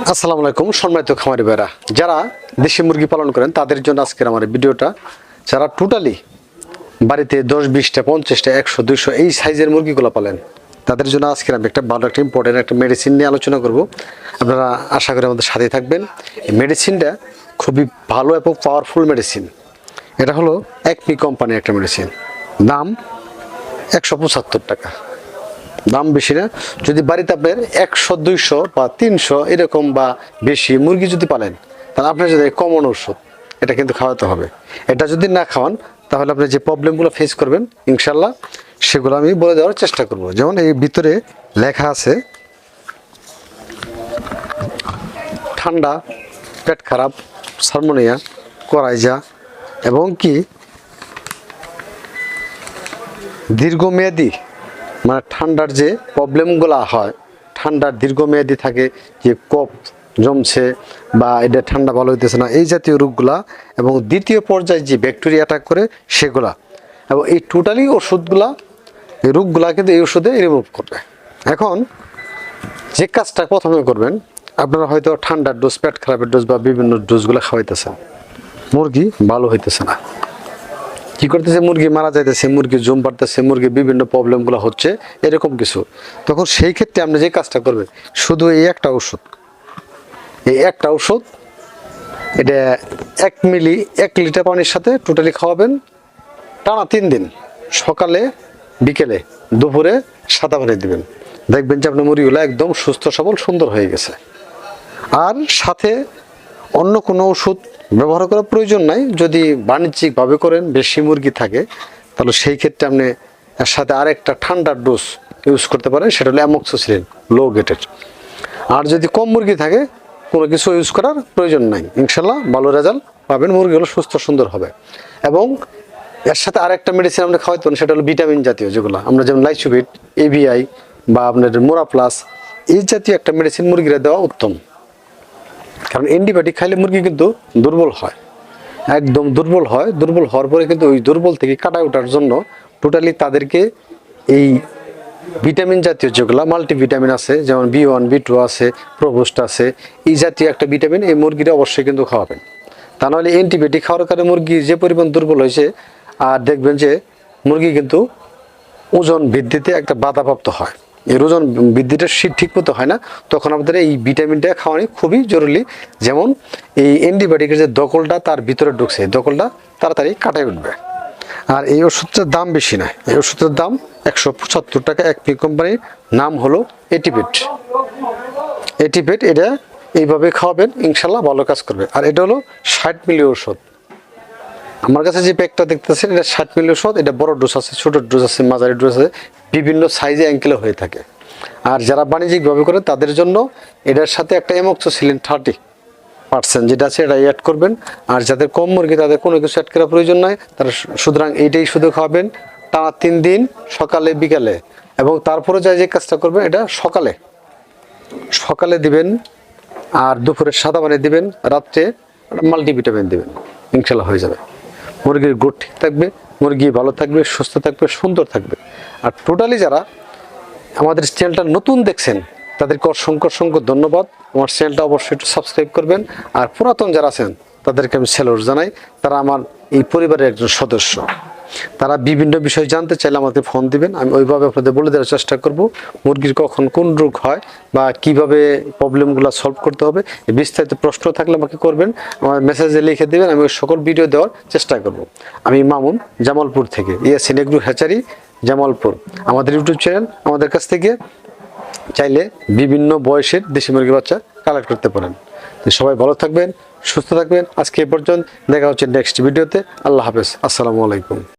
আসসালামু আলাইকুম, সম্মানিত খামারি ভাইরা। যারা দেশি মুরগি পালন করেন, তাদের জন্য আজকের আমার ভিডিওটা। যারা টোটালি বাড়িতে দশ, বিশটা, পঞ্চাশটা, একশো, দুইশো এই সাইজের মুরগিগুলো পালেন, তাদের জন্য আজকের আমি একটা ভালো, একটা ইম্পর্টেন্ট একটা মেডিসিন নিয়ে আলোচনা করব। আপনারা আশা করি আমাদের সাথে থাকবেন। এই মেডিসিনটা খুবই ভালো এবং পাওয়ারফুল মেডিসিন এটা হলো একমি কোম্পানির একটা মেডিসিন দাম একশো পঁচাত্তর টাকা। দাম বেশি না। যদি বাড়িতে আপনার একশো, দুইশো বা তিনশো এরকম বা বেশি মুরগি যদি পালেন, তাহলে আপনার যদি কমন ওষুধ এটা কিন্তু খাওয়াতে হবে। এটা যদি না খাওয়ান, তাহলে আপনি যে প্রবলেমগুলো ফেস করবেন, ইনশাল্লাহ সেগুলো আমি বলে দেওয়ার চেষ্টা করব। যেমন এই ভিতরে লেখা আছে, ঠান্ডা, পেট খারাপ, সালমোনিয়া, করাইজা এবং কি? দীর্ঘমেয়াদী। মানে ঠান্ডার যে প্রবলেমগুলো হয়, ঠান্ডার দীর্ঘমেয়াদী থাকে, যে কফ জমছে বা এটা ঠান্ডা ভালো হইতেছে না, এই জাতীয় রোগগুলা এবং দ্বিতীয় পর্যায়ে যে ব্যাকটেরিয়া অ্যাটাক করে সেগুলা এবং এই টোটালি ওষুধগুলা, এই রোগগুলা কিন্তু এই ওষুধে রিমুভ করবে। এখন যে কাজটা প্রথমে করবেন, আপনারা হয়তো ঠান্ডার ডোজ পেট খারাপের ডোজ বা বিভিন্ন ডোজগুলো খাওয়াইতেছেন। মুরগি ভালো হইতেছে না। কি করতেছে? মুরগি মারা যাইতেছে, মুরগি জুম পাড়তেছে মুরগি বিভিন্ন প্রবলেমগুলো হচ্ছে, এরকম কিছু। তখন সেই ক্ষেত্রে আপনি যে কাজটা করবেন, শুধু এই একটা ওষুধ এই একটা ওষুধ এটা এক মিলি, এক লিটার পানির সাথে টোটালি খাওয়াবেন, টানা তিন দিন। সকালে, বিকেলে, দুপুরে সাদা পানি দিবেন। দেখবেন যে আপনার মুরগিগুলো একদম সুস্থ, সবল, সুন্দর হয়ে গেছে। আর সাথে অন্য কোনো ওষুধ ব্যবহার করার প্রয়োজন নাই। যদি বাণিজ্যিকভাবে করেন, বেশি মুরগি থাকে, তাহলে সেই ক্ষেত্রে আপনি এর সাথে আরেকটা ঠান্ডার ডোজ ইউজ করতে পারেন, সেটা হলো অ্যামক্সোসিলিন লো গেটের আর যদি কম মুরগি থাকে, কোনো কিছু ইউজ করার প্রয়োজন নাই। ইনশাল্লাহ ভালো রেজাল্ট পাবেন মুরগিগুলো সুস্থ সুন্দর হবে। এবং এর সাথে আরেকটা মেডিসিন আমরা খাওয়াইতে পারেন, সেটা হলো ভিটামিন জাতীয় যেগুলো। আমরা যেমন লাইচুবিট এভিআই বা আপনার মোরা প্লাস এই জাতীয় একটা মেডিসিন মুরগিরা দেওয়া উত্তম। কারণ অ্যান্টিবায়োটিক খাইলে মুরগি কিন্তু দুর্বল হয়। একদম দুর্বল হয়। দুর্বল হওয়ার পরে কিন্তু ওই দুর্বল থেকে কাটায় ওঠার জন্য টোটালি তাদেরকে এই ভিটামিন জাতীয় যেগুলো মাল্টিভিটামিন আছে, যেমন বি ওয়ান বি টু আছে প্রোবোস্ট আছে, এই জাতীয় একটা ভিটামিন এই মুরগিরা অবশ্যই কিন্তু খাওয়াবেন। তা নাহলে অ্যান্টিবায়োটিক খাওয়ার কারণে মুরগি যে পরিমাণ দুর্বল হয়েছে, আর দেখবেন যে মুরগি কিন্তু ওজন বৃদ্ধিতে একটা বাধাপ্রাপ্ত হয়। এর ওজন বৃদ্ধিটা ঠিক মতো হয় না। তখন আমাদের এই ভিটামিনটা খাওয়ানি খুবই জরুরি। যেমন এই অ্যান্টিবায়োটিকের যে দখলটা তার ভিতরে ঢুকছে, এই দখলটা তাড়াতাড়ি কাটায় উঠবে। আর এই ওষুধটার দাম বেশি না এই ওষুধের দাম একশো পঁচাত্তর টাকা। এক পি কোম্পানির নাম হলো এটিপেট। এটিপেট এটা এইভাবে খাওয়াবেন, ইনশাল্লাহ ভালো কাজ করবে। আর এটা হলো ষাট মিলি ওষুধ আমার কাছে যে প্যাকটা দেখতেছেন, এটা ষাট মিলি ওষুধ এটা বড় ডোজ আছে, ছোট ডোজ আছে, মাঝারি ডোজ আছে, বিভিন্ন সাইজে অ্যাঙ্কেলে হয়ে থাকে। আর যারা বাণিজ্যিকভাবে করে, তাদের জন্য এটার সাথে একটা এমক্সোসিলিন থার্টি পার্সেন্ট যেটা আছে, এটা অ্যাড করবেন। আর যাদের কম মুরগি, তাদের কোনো কিছু অ্যাড করার প্রয়োজন নয় তারা সুতরাং এইটাই শুধু খাওয়াবেন টানা তিন দিন, সকালে, বিকালে। এবং তারপরে যা যে কাজটা করবেন এটা সকালে। সকালে দিবেন, আর দুপুরে সাদা পানি দিবেন, রাত্রে মাল্টিভিটামিন দিবেন। ইনশাল্লাহ হয়ে যাবে। মুরগির গ্রোথ ঠিক থাকবে, মুরগি ভালো থাকবে, সুস্থ থাকবে, সুন্দর থাকবে। আর টোটালি যারা আমাদের চ্যানেলটা নতুন দেখছেন, তাদেরকে অসংখ্য অসংখ্য ধন্যবাদ। আমার চ্যানেলটা অবশ্যই একটু সাবস্ক্রাইব করবেন। আর পুরাতন যারা আছেন, তাদেরকে আমি স্যালোর জানাই। তারা আমার এই পরিবারের একজন সদস্য। তারা বিভিন্ন বিষয় জানতে চাইলে আমাকে ফোন দিবেন। আমি ওইভাবে আপনাদের বলে দেওয়ার চেষ্টা করব, মুরগির কখন কোন রোগ হয় বা কীভাবে প্রবলেমগুলো সলভ করতে হবে বিস্তারিত প্রশ্ন থাকলে আমাকে করবেন, আমার মেসেজে লিখে দেবেন, আমি ওই সকল ভিডিও দেওয়ার চেষ্টা করব। আমি মামুন, জামালপুর থেকে। Yasin agro hatchery, Jamalpur. আমাদের ইউটিউব চ্যানেল আমাদের কাছ থেকে চাইলে বিভিন্ন বয়সের দেশি মুরগি বাচ্চা কালেক্ট করতে পারেন। সবাই ভালো থাকবেন, সুস্থ থাকবেন। আজকে এ পর্যন্ত দেখা হচ্ছে নেক্সট ভিডিওতে আল্লাহ হাফেজ। আসসালামু আলাইকুম।